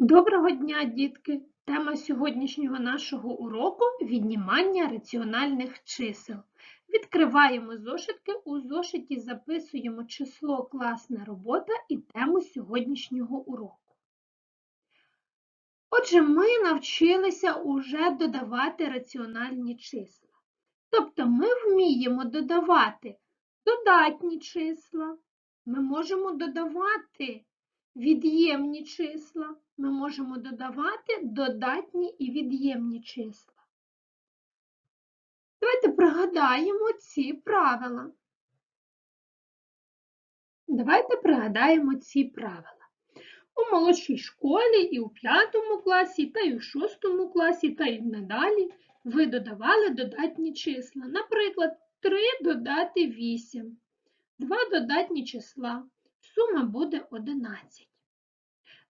Доброго дня, дітки! Тема сьогоднішнього нашого уроку віднімання раціональних чисел. Відкриваємо зошитки, у зошиті записуємо число класна робота і тему сьогоднішнього уроку. Отже, ми навчилися уже додавати раціональні числа. Тобто ми вміємо додавати додатні числа, ми можемо додавати від'ємні числа, ми можемо додавати додатні і від'ємні числа. Давайте пригадаємо ці правила. Давайте пригадаємо ці правила. У молодшій школі і у п'ятому класі, та й у шостому класі, та й надалі ви додавали додатні числа. Наприклад, 3 додати 8, 2 додатні числа, сума буде 11.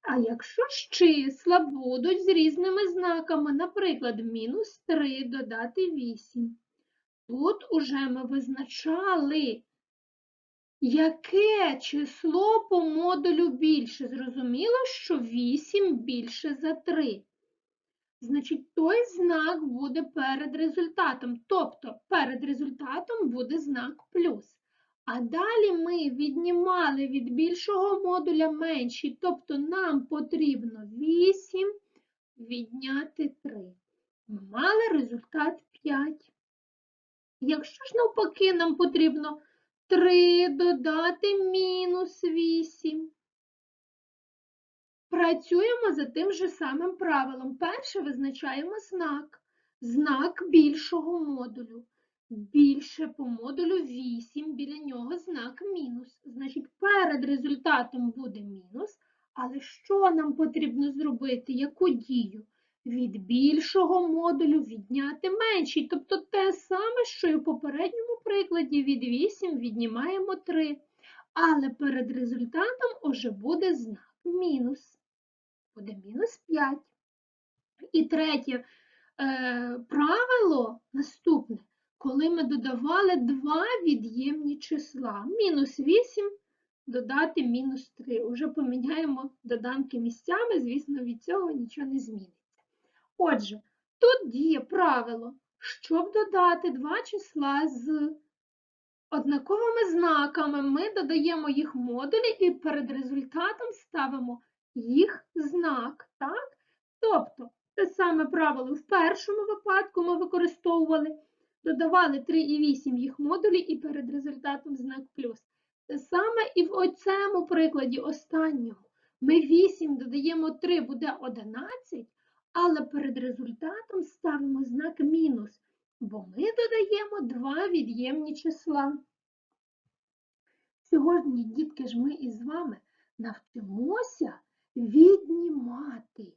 А якщо ж числа будуть з різними знаками, наприклад, мінус 3 додати 8, тут уже ми визначали, яке число по модулю більше. Зрозуміло, що 8 більше за 3. Значить, той знак буде перед результатом. Тобто перед результатом буде знак плюс. А далі ми віднімали від більшого модуля менший, тобто нам потрібно 8 відняти 3. Ми мали результат 5. Якщо ж навпаки нам потрібно 3 додати мінус 8, працюємо за тим же самим правилом. Перше визначаємо знак, знак більшого модулю більше по модулю 8, біля нього знак мінус. Значить, перед результатом буде мінус, але що нам потрібно зробити? Яку дію? Від більшого модулю відняти менший. Тобто те саме, що і в попередньому прикладі від 8 віднімаємо 3. Але перед результатом уже буде знак мінус. Буде мінус 5. І третє е, правило наступне коли ми додавали два від'ємні числа. Мінус 8 додати мінус 3. Уже поміняємо доданки місцями, звісно, від цього нічого не зміниться. Отже, тут діє правило, щоб додати два числа з однаковими знаками, ми додаємо їх модулі і перед результатом ставимо їх знак. Так? Тобто, те саме правило в першому випадку ми використовували додавали 3 і 8 їх модулі і перед результатом знак плюс. Те саме і в оцьому прикладі останнього. Ми 8 додаємо 3, буде 11, але перед результатом ставимо знак мінус, бо ми додаємо два від'ємні числа. Сьогодні, дітки ж, ми із вами навчимося віднімати.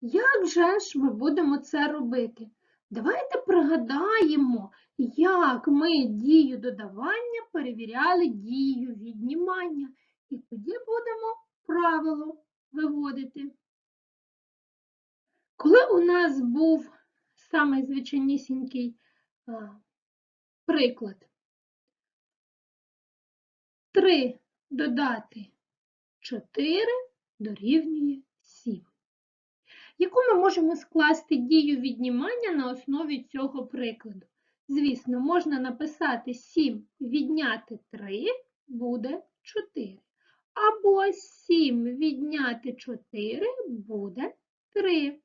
Як же ж ми будемо це робити? Давайте пригадаємо, як ми дію додавання перевіряли дію віднімання. І тоді будемо правило виводити. Коли у нас був самий звичайнісінький приклад, 3 додати 4 дорівнює 7 яку ми можемо скласти дію віднімання на основі цього прикладу? Звісно, можна написати 7 відняти 3 буде 4. Або 7 відняти 4 буде 3.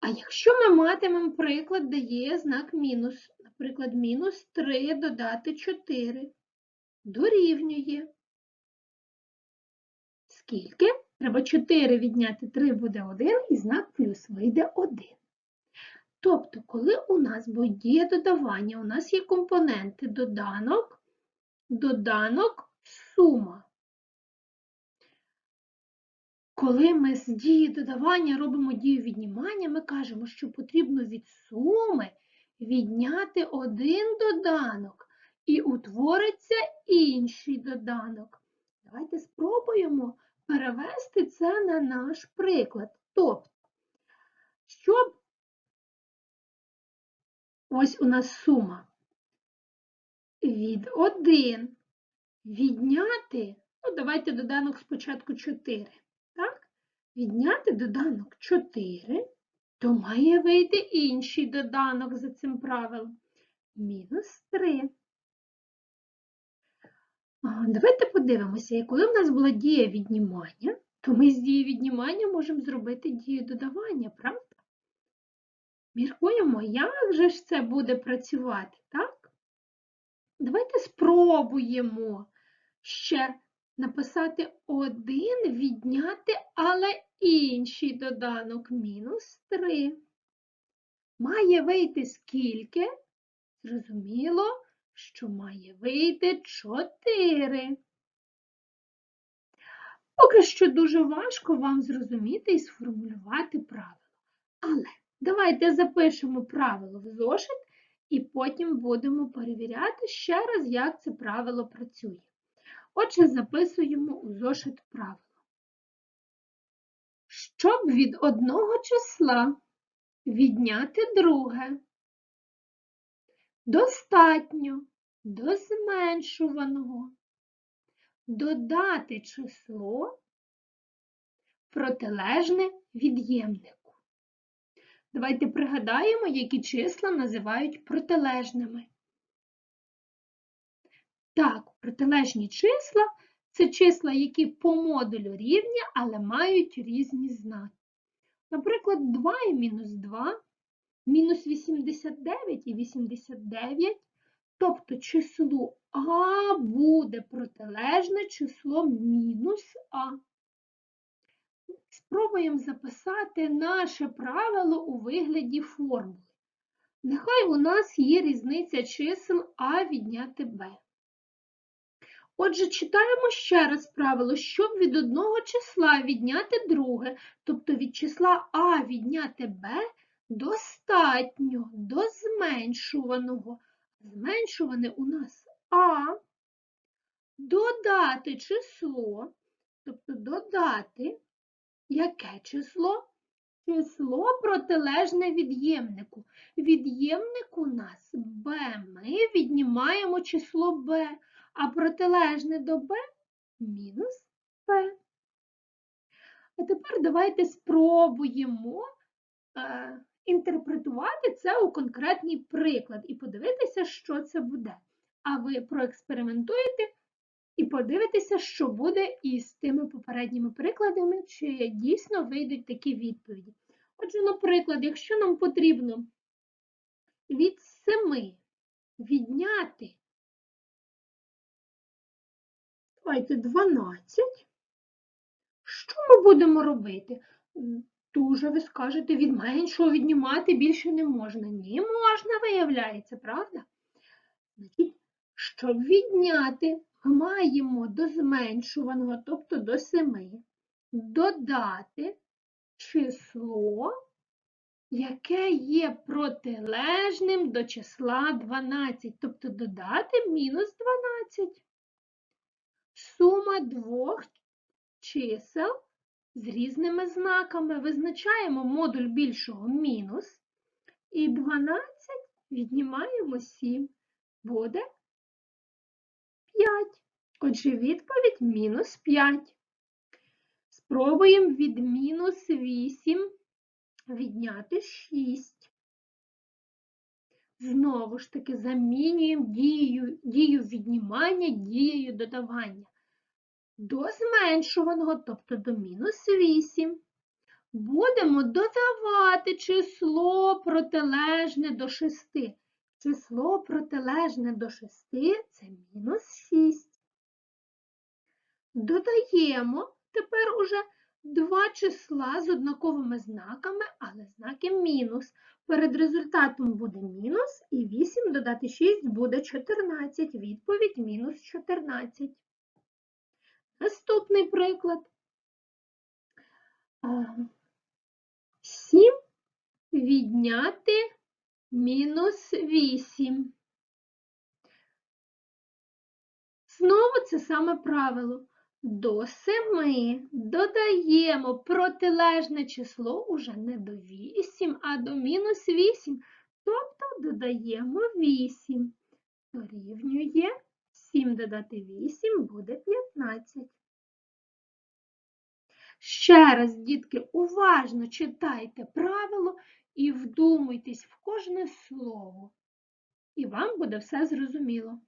А якщо ми матимемо приклад, де є знак мінус, наприклад, мінус 3 додати 4, дорівнює. Скільки? Треба 4 відняти 3 буде 1 і знак плюс вийде 1. Тобто, коли у нас буде додавання, у нас є компоненти доданок, доданок, сума. Коли ми з дії додавання робимо дію віднімання, ми кажемо, що потрібно від суми відняти один доданок і утвориться інший доданок. Давайте спробуємо перевести це на наш приклад. Тобто, щоб ось у нас сума від 1 відняти Ну, давайте доданок спочатку 4. Так? Відняти доданок 4, то має вийти інший доданок за цим правилом. Мінус 3. Давайте подивимося, і коли в нас була дія віднімання, то ми з дії віднімання можемо зробити дію додавання, правда? Міркуємо, як же ж це буде працювати, так? Давайте спробуємо ще написати один, відняти, але інший доданок мінус 3. Має вийти скільки? Зрозуміло, що має вийти 4. Поки що дуже важко вам зрозуміти і сформулювати правило. Але давайте запишемо правило в зошит і потім будемо перевіряти ще раз, як це правило працює. Отже, записуємо у зошит правило. Щоб від одного числа відняти друге, достатньо до зменшуваного додати число протилежне від'ємнику. Давайте пригадаємо, які числа називають протилежними. Так, протилежні числа це числа, які по модулю рівні, але мають різні знаки. Наприклад, 2 і мінус 2, мінус 89 і 89, тобто числу А буде протилежне число мінус А. Спробуємо записати наше правило у вигляді формули. Нехай у нас є різниця чисел А відняти Б. Отже, читаємо ще раз правило, щоб від одного числа відняти друге, тобто від числа А відняти Б, достатньо до зменшуваного. Зменшуване у нас А, додати число, тобто додати яке число? Число протилежне від'ємнику. Від'ємник у нас b. Ми віднімаємо число b, а протилежне до b мінус b. А тепер давайте спробуємо е, інтерпретувати це у конкретний приклад і подивитися, що це буде. А ви проекспериментуєте і подивитися, що буде із тими попередніми прикладами, чи дійсно вийдуть такі відповіді. Отже, наприклад, якщо нам потрібно від 7 відняти давайте 12, що ми будемо робити? Дуже ви скажете, від меншого віднімати більше не можна. Ні, можна, виявляється, правда? Щоб відняти, маємо до зменшуваного, тобто до 7, додати число, яке є протилежним до числа 12, тобто додати мінус 12. Сума двох чисел з різними знаками. Визначаємо модуль більшого мінус. І 12 віднімаємо 7. Буде 5. Отже, відповідь мінус 5. Спробуємо від мінус 8 відняти 6. Знову ж таки, замінюємо дію, дію віднімання дією додавання. До зменшуваного, тобто до мінус 8, будемо додавати число протилежне до 6. Число протилежне до 6 це мінус 6. Додаємо тепер уже два числа з однаковими знаками, але знаки мінус. Перед результатом буде мінус, і 8 додати 6 буде 14. Відповідь мінус 14. Наступний приклад. 7 відняти мінус 8. Знову це саме правило. До 7 додаємо протилежне число уже не до 8, а до мінус 8. Тобто додаємо 8. Дорівнює 7 додати 8 буде 15. Ще раз, дітки, уважно читайте правило і вдумуйтесь в кожне слово. І вам буде все зрозуміло.